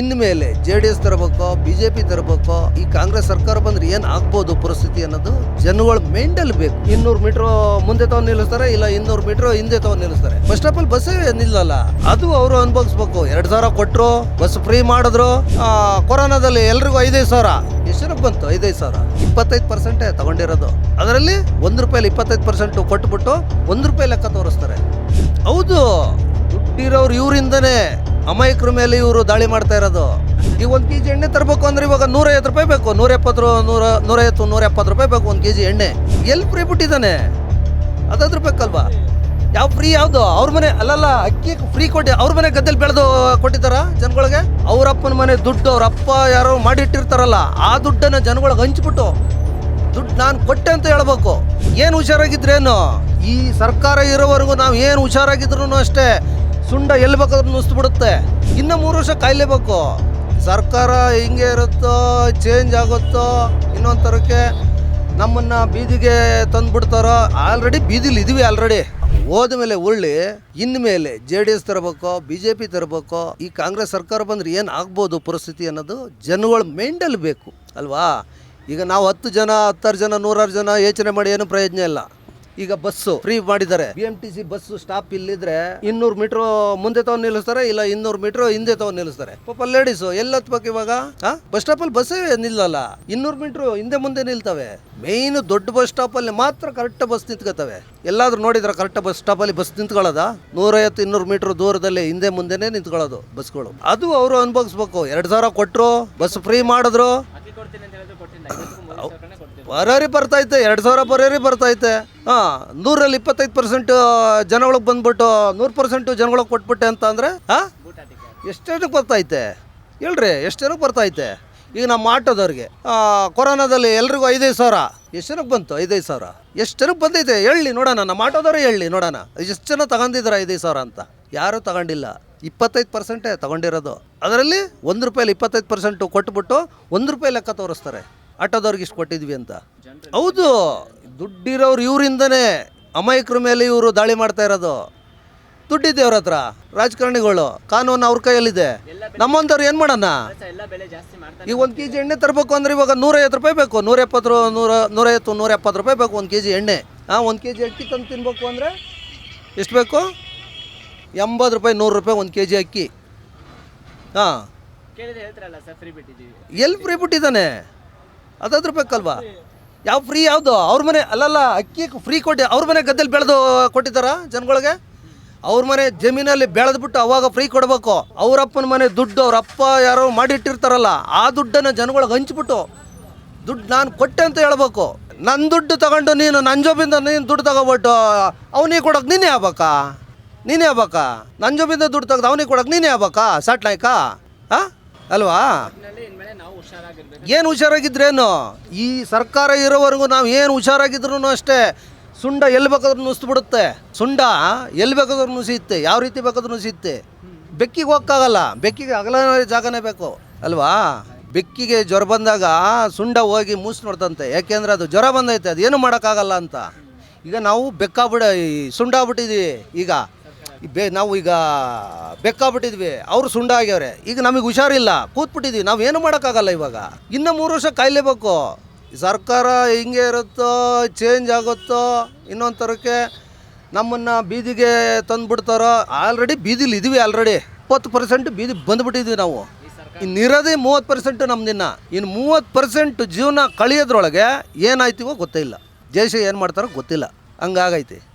ಇನ್ಮೇಲೆ J D S ತರಬೇಕೋ, BJP ತರಬೇಕೋ, ಈ ಕಾಂಗ್ರೆಸ್ ಸರ್ಕಾರ ಬಂದ್ರೆ ಏನ್ ಆಗ್ಬೋದು ಪರಿಸ್ಥಿತಿ ಅನ್ನೋದು ಜನಗಳ ಮೈಂಡಲ್ ಬೇಕು. ಇನ್ನೂರು ಮೀಟರ್ ಮುಂದೆ ತಗೊಂಡು ನಿಲ್ಲಿಸ್ತಾರೆ, ಇಲ್ಲ ಇನ್ನೂರು ಮೀಟರ್ ಹಿಂದೆ ತಗೊಂಡು ನಿಲ್ಲಿಸ್ತಾರೆ. ಫಸ್ಟ್ ಆಫ್ ಆಲ್ ಬಸ್ ನಿಲ್ಲಲ್ಲ. ಅದು ಅವರು ಅನುಭವಿಸ್ಬೇಕು. ಎರಡ್ ಸಾವಿರ ಕೊಟ್ಟರು ಬಸ್ ಫ್ರೀ ಮಾಡಿದ್ರು. ಕೊರೋನಾದಲ್ಲಿ ಎಲ್ರಿಗೂ ಐದೈದು ಸಾವಿರ. ಎಷ್ಟು ಬಂತು? ಐದೈದು ಸಾವಿರ. ಇಪ್ಪತ್ತೈದು ಪರ್ಸೆಂಟೇ ತಗೊಂಡಿರೋದು. ಅದರಲ್ಲಿ ಒಂದು ರೂಪಾಯಿ ಇಪ್ಪತ್ತೈದು ಪರ್ಸೆಂಟ್ ಕೊಟ್ಬಿಟ್ಟು ಒಂದು ರೂಪಾಯಿ ಲೆಕ್ಕ ತೋರಿಸ್ತಾರೆ. ಹೌದು. ದುಡ್ಡಿರೋರು ಇವರಿಂದನೇ. ಅಮಾಯಕರ ಮೇಲೆ ಇವರು ದಾಳಿ ಮಾಡ್ತಾ ಇರೋದು. ಈಗ ಒಂದು ಕೆ ಜಿ ಎಣ್ಣೆ ತರಬೇಕು ಅಂದ್ರೆ ಇವಾಗ ನೂರೈವತ್ತು ರೂಪಾಯಿ ಬೇಕು. ನೂರ ಎಪ್ಪತ್ತು ನೂರ, ನೂರೈವತ್ತು ನೂರ ಎಪ್ಪತ್ತು ರೂಪಾಯಿ ಬೇಕು ಒಂದು ಕೆ ಜಿ ಎಣ್ಣೆ. ಎಲ್ಲಿ ಫ್ರೀ ಬಿಟ್ಟಿದ್ದಾನೆ? ಅದಾದ್ರೂ ಬೇಕಲ್ವಾ ಯಾವ ಫ್ರೀ ಯಾವುದು? ಅವ್ರ ಮನೆ, ಅಲ್ಲಲ್ಲ, ಅಕ್ಕಿ ಫ್ರೀ ಕೊಟ್ಟು, ಅವ್ರ ಮನೆ ಗದ್ದೆಲಿ ಬೆಳೆದು ಕೊಟ್ಟಿದ್ದಾರ ಜನಗಳಿಗೆ? ಅವ್ರ ಅಪ್ಪನ ಮನೆ ದುಡ್ಡು ಅವ್ರ ಅಪ್ಪ ಯಾರೋ ಮಾಡಿಟ್ಟಿರ್ತಾರಲ್ಲ, ಆ ದುಡ್ಡನ್ನು ಜನಗಳಿಗೆ ಹಂಚ್ಬಿಟ್ಟು ದುಡ್ಡು ನಾನು ಕೊಟ್ಟೆ ಅಂತ ಹೇಳ್ಬೇಕು. ಏನು ಹುಷಾರಾಗಿದ್ರೇನು? ಈ ಸರ್ಕಾರ ಇರೋವರೆಗೂ ನಾವು ಏನು ಹುಷಾರಾಗಿದ್ರು ಅಷ್ಟೇ. ಸುಂಡ ಎಲ್ಲಿ ಬೇಕಾದ್ರೂ ನುಸ್ಬಿಡುತ್ತೆ ಇನ್ನೂ ಮೂರು ವರ್ಷ ಕಾಯ್ಲೇಬೇಕು ಸರ್ಕಾರ ಹಿಂಗೆ ಇರುತ್ತೋ ಚೇಂಜ್ ಆಗುತ್ತೋ ಇನ್ನೊಂದು ಥರಕ್ಕೆ ನಮ್ಮನ್ನ ಬೀದಿಗೆ ತಂದ್ಬಿಡ್ತಾರೋ ಆಲ್ರೆಡಿ ಬೀದಿಲಿ ಇದೀವಿ ಆಲ್ರೆಡಿ ಹೋದ ಮೇಲೆ ಉರುಳಿ ಇನ್ಮೇಲೆ ಜೆ ಡಿ ಎಸ್ ತರಬೇಕು, ಬಿ ಜೆ ಪಿ ತರಬೇಕು, ಈ ಕಾಂಗ್ರೆಸ್ ಸರ್ಕಾರ ಬಂದ್ರೆ ಏನು ಆಗ್ಬೋದು ಪರಿಸ್ಥಿತಿ ಅನ್ನೋದು ಜನಗಳ ಮೈಂಡಲ್ಲಿ ಬೇಕು, ಅಲ್ವಾ? ಈಗ ನಾವು ಹತ್ತು ಜನ, ಹತ್ತಾರು ಜನ, ನೂರಾರು ಜನ ಯೋಚನೆ ಮಾಡಿ ಏನು ಪ್ರಯೋಜನ ಇಲ್ಲ. ಈಗ ಬಸ್ಸು ಫ್ರೀ ಮಾಡಿದ್ದಾರೆ. B M T C bus stop ಇಲ್ಲಿದ್ರೆ ಇನ್ನೂರು ಮೀಟರ್ ಮುಂದೆ ತಗೊಂಡು ನಿಲ್ಲಿಸ್ತಾರೆ, ಇಲ್ಲ ಇನ್ನೂರು ಮೀಟರ್ ಹಿಂದೆ ತಗೊಂಡು ನಿಲ್ಲಿಸ್ತಾರೆ. ಪಾಪ ಲೇಡೀಸ್ ಎಲ್ಲ ಹತ್ಬೇಕು ಇವಾಗ ಬಸ್ ಸ್ಟಾಪ್ ಅಲ್ಲಿ ಬಸ್ಸೇ ನಿಲ್ಲಲ್ಲ. ಇನ್ನೂರು ಮೀಟರ್ ಹಿಂದೆ ಮುಂದೆ ನಿಲ್ತವೆ. ಮೇನ್ ದೊಡ್ಡ ಬಸ್ ಸ್ಟಾಪ್ ಅಲ್ಲಿ ಮಾತ್ರ ಕರೆಕ್ಟ್ ಬಸ್ ನಿಂತ್ಕೋತವೆ ಎಲ್ಲಾದ್ರೂ ನೋಡಿದ್ರ ಕರೆಕ್ಟ್ ಬಸ್ ಸ್ಟಾಪ್ ಅಲ್ಲಿ ಬಸ್ ನಿಂತ್ಕೊಳ್ಳೋದ? ನೂರೈವತ್ತು, ಇನ್ನೂರು ಮೀಟರ್ ದೂರದಲ್ಲಿ ಹಿಂದೆ ಮುಂದೆನೆ ನಿಂತ್ಕೊಳ್ಳೋದು ಬಸ್ಗಳು. ಅದು ಅವರು ಅನುಭವಿಸ್ಬೇಕು. ಎರಡ್ ಸಾವಿರ ಕೊಟ್ಟರು ಬಸ್ ಫ್ರೀ ಮಾಡಿದ್ರು. ಬರೋರಿ ಬರ್ತೈತೆ ಎರಡು ಸಾವಿರ ಬರೋರಿ ಬರ್ತೈತೆ ಹಾಂ ನೂರಲ್ಲಿ ಇಪ್ಪತ್ತೈದು ಪರ್ಸೆಂಟ್ ಜನಗಳಿಗೆ ಬಂದ್ಬಿಟ್ಟು ನೂರು ಪರ್ಸೆಂಟ್ ಜನಗಳಿಗೆ ಕೊಟ್ಬಿಟ್ಟೆ ಅಂತ ಅಂದರೆ ಹಾಂ? ಎಷ್ಟು ಜನಕ್ಕೆ ಬರ್ತೈತೆ ಹೇಳ್ರಿ ಎಷ್ಟು ಜನಕ್ಕೆ ಬರ್ತೈತೆ ಈಗ ನಮ್ಮ ಆಟೋದವ್ರಿಗೆ ಕೊರೋನಾದಲ್ಲಿ ಎಲ್ರಿಗೂ ಐದೈದು ಸಾವಿರ. ಎಷ್ಟು ಜನಕ್ಕೆ ಬಂತು? ಐದೈದು ಸಾವಿರ. ಎಷ್ಟು ಜನಕ್ಕೆ ಬಂದೈತೆ? ಹೇಳಿ ನೋಡೋಣ ನಮ್ಮ ಆಟೋದವ್ರೆ ಹೇಳಿ ನೋಡೋಣ. ಎಷ್ಟು ಜನ ತಗೊಂಡಿದ್ದಾರೆ ಐದೈದು ಸಾವಿರ ಅಂತ? ಯಾರೂ ತಗೊಂಡಿಲ್ಲ. ಇಪ್ಪತ್ತೈದು ಪರ್ಸೆಂಟೇ ತಗೊಂಡಿರೋದು. ಅದರಲ್ಲಿ ಒಂದು ರೂಪಾಯಲ್ಲಿ ಇಪ್ಪತ್ತೈದು ಪರ್ಸೆಂಟು ಕೊಟ್ಬಿಟ್ಟು ಒಂದು ರೂಪಾಯಿ ಲೆಕ್ಕ ತೋರಿಸ್ತಾರೆ. ಆಟೋದವ್ರಿಗೆ ಇಷ್ಟು ಕೊಟ್ಟಿದ್ವಿ ಅಂತ. ಹೌದು ದುಡ್ಡಿರೋರು ಇವರಿಂದನೇ ಅಮಾಯಕರ ಮೇಲೆ ಇವರು ದಾಳಿ ಮಾಡ್ತಾ ಇರೋದು. ದುಡ್ಡಿದೆ ಅವ್ರ ಹತ್ರ ರಾಜಕಾರಣಿಗಳು ಕಾನೂನು ಅವ್ರ ಕೈಯಲ್ಲಿದೆ. ನಮ್ಮಂಥವ್ರು ಏನು ಮಾಡೋಣ? ಈಗ ಒಂದು ಕೆ ಜಿ ಎಣ್ಣೆ ತರಬೇಕು ಅಂದ್ರೆ ಇವಾಗ ನೂರೈವತ್ತು ರೂಪಾಯಿ ಬೇಕು. ನೂರ ಎಪ್ಪತ್ತು ನೂರ ನೂರೈವತ್ತು ನೂರ ಎಪ್ಪತ್ತು ರೂಪಾಯಿ ಬೇಕು ಒಂದು ಕೆ ಜಿ ಎಣ್ಣೆ. ಹಾಂ ಒಂದು ಕೆ ಜಿ ಅಕ್ಕಿ ತಂದು ತಿನ್ಬೇಕು ಅಂದರೆ ಎಷ್ಟು ಬೇಕು? ಎಂಬತ್ತು ರೂಪಾಯಿ ನೂರು ರೂಪಾಯಿ ಒಂದು ಕೆ ಜಿ ಅಕ್ಕಿ. ಹಾಂ. ಎಲ್ಲಿ ಫ್ರೀ ಬಿಟ್ಟಿದ್ದಾನೆ? ಅದಾದ್ರೂ ಬೇಕಲ್ವಾ? ಯಾವ ಫ್ರೀ ಯಾವುದು? ಅವ್ರ ಮನೆ, ಅಲ್ಲಲ್ಲ, ಅಕ್ಕಿ ಫ್ರೀ ಕೊಟ್ಟು ಅವ್ರ ಮನೆ ಗದ್ದೆಲಿ ಬೆಳೆದು ಕೊಟ್ಟಿದ್ದಾರ ಜನಗಳಿಗೆ? ಅವ್ರ ಮನೆ ಜಮೀನಲ್ಲಿ ಬೆಳೆದ್ಬಿಟ್ಟು ಅವಾಗ ಫ್ರೀ ಕೊಡಬೇಕು. ಅವರಪ್ಪನ ಮನೆ ದುಡ್ಡು ಅವ್ರ ಅಪ್ಪ ಯಾರೋ ಮಾಡಿಟ್ಟಿರ್ತಾರಲ್ಲ, ಆ ದುಡ್ಡನ್ನು ಜನಗಳಿಗೆ ಹಂಚ್ಬಿಟ್ಟು ದುಡ್ಡು ನಾನು ಕೊಟ್ಟೆ ಅಂತ ಹೇಳ್ಬೇಕು. ನನ್ನ ದುಡ್ಡು ತಗೊಂಡು ನೀನು ನನ್ನ ಜೋಬಿಂದ ನೀನು ದುಡ್ಡು ತಗೋಬಿಟ್ಟು ಅವನಿಗೆ ಕೊಡೋಕೆ ನೀನೇ ಆಗ್ಬೇಕಾ? ನೀನೇ ಆಗ್ಬೇಕಾ? ನನ್ನ ಜೋಬಿಂದ ದುಡ್ಡು ತೆಗ್ದು ಅವನಿಗೆ ಕೊಡೋಕೆ ನೀನೇ ಆಗ್ಬೇಕಾ? ಸಾಟ್ ನಾಯ್ಕ ಹಾಂ ಅಲ್ವಾ? ಏನು ಹುಷಾರಾಗಿದ್ರೇನು? ಈ ಸರ್ಕಾರ ಇರೋವರೆಗೂ ನಾವು ಏನು ಹುಷಾರಾಗಿದ್ರು ಅಷ್ಟೇ ಸುಂಡ ಎಲ್ಲಿ ಬೇಕಾದ್ರೂ ನುಸ್ಬಿಡುತ್ತೆ. ಸುಂಡ ಎಲ್ಲಿ ಬೇಕಾದ್ರೂ ನುಸಿಯುತ್ತೆ. ಯಾವ ರೀತಿ ಬೇಕಾದ್ರೂ ನುಸಿಯುತ್ತೆ. ಬೆಕ್ಕಿಗೆ ಹೋಗಕ್ಕಾಗಲ್ಲ. ಬೆಕ್ಕಿಗೆ ಅಗಲ ಜಾಗನೇ ಬೇಕು. ಅಲ್ವಾ? ಬೆಕ್ಕಿಗೆ ಜ್ವರ ಬಂದಾಗ ಸುಂಡ ಹೋಗಿ ಮೂಸ್ ನೋಡ್ತಂತೆ. ಯಾಕೆಂದ್ರೆ ಅದು ಜ್ವರ ಬಂದೈತೆ. ಅದು ಏನು ಮಾಡೋಕ್ಕಾಗಲ್ಲ ಅಂತ. ಈಗ ನಾವು ಬೆಕ್ಕಾಗ್ಬಿಡ ಸುಂಡ ಆಗ್ಬಿಟ್ಟಿದ್ವಿ ಈಗ. ಬೇ, ನಾವು ಈಗ ಬೆಕ್ಕಾಗ್ಬಿಟ್ಟಿದ್ವಿ. ಅವರು ಸುಂಡ ಆಗ್ಯವ್ರೆ ಈಗ ನಮಗೆ ಹುಷಾರಿಲ್ಲ. ಕೂತ್ಬಿಟ್ಟಿದ್ವಿ. ನಾವು ಏನು ಮಾಡೋಕ್ಕಾಗಲ್ಲ ಇವಾಗ. ಇನ್ನು ಮೂರು ವರ್ಷ ಕಾಯ್ಲೇಬೇಕು. ಸರ್ಕಾರ ಹಿಂಗೆ ಇರುತ್ತೋ ಚೇಂಜ್ ಆಗುತ್ತೋ ಇನ್ನೊಂದು ಥರಕ್ಕೆ ನಮ್ಮನ್ನು ಬೀದಿಗೆ ತಂದುಬಿಡ್ತಾರೋ ಆಲ್ರೆಡಿ ಬೀದಿಲಿ ಇದೀವಿ ಆಲ್ರೆಡಿ ಇಪ್ಪತ್ತು ಪರ್ಸೆಂಟ್ ಬೀದಿ ಬಂದುಬಿಟ್ಟಿದ್ವಿ ನಾವು. ಇನ್ನಿರೋದೇ ಮೂವತ್ತು ಪರ್ಸೆಂಟ್ ದಿನ ಇನ್ನು ಮೂವತ್ತು ಪರ್ಸೆಂಟ್ ಜೀವನ ಕಳಿಯೋದ್ರೊಳಗೆ ಏನಾಯ್ತೀವೋ ಗೊತ್ತಿಲ್ಲ ದೇಶ ಏನು ಮಾಡ್ತಾರೋ ಗೊತ್ತಿಲ್ಲ. ಹಂಗಾಗೈತಿ.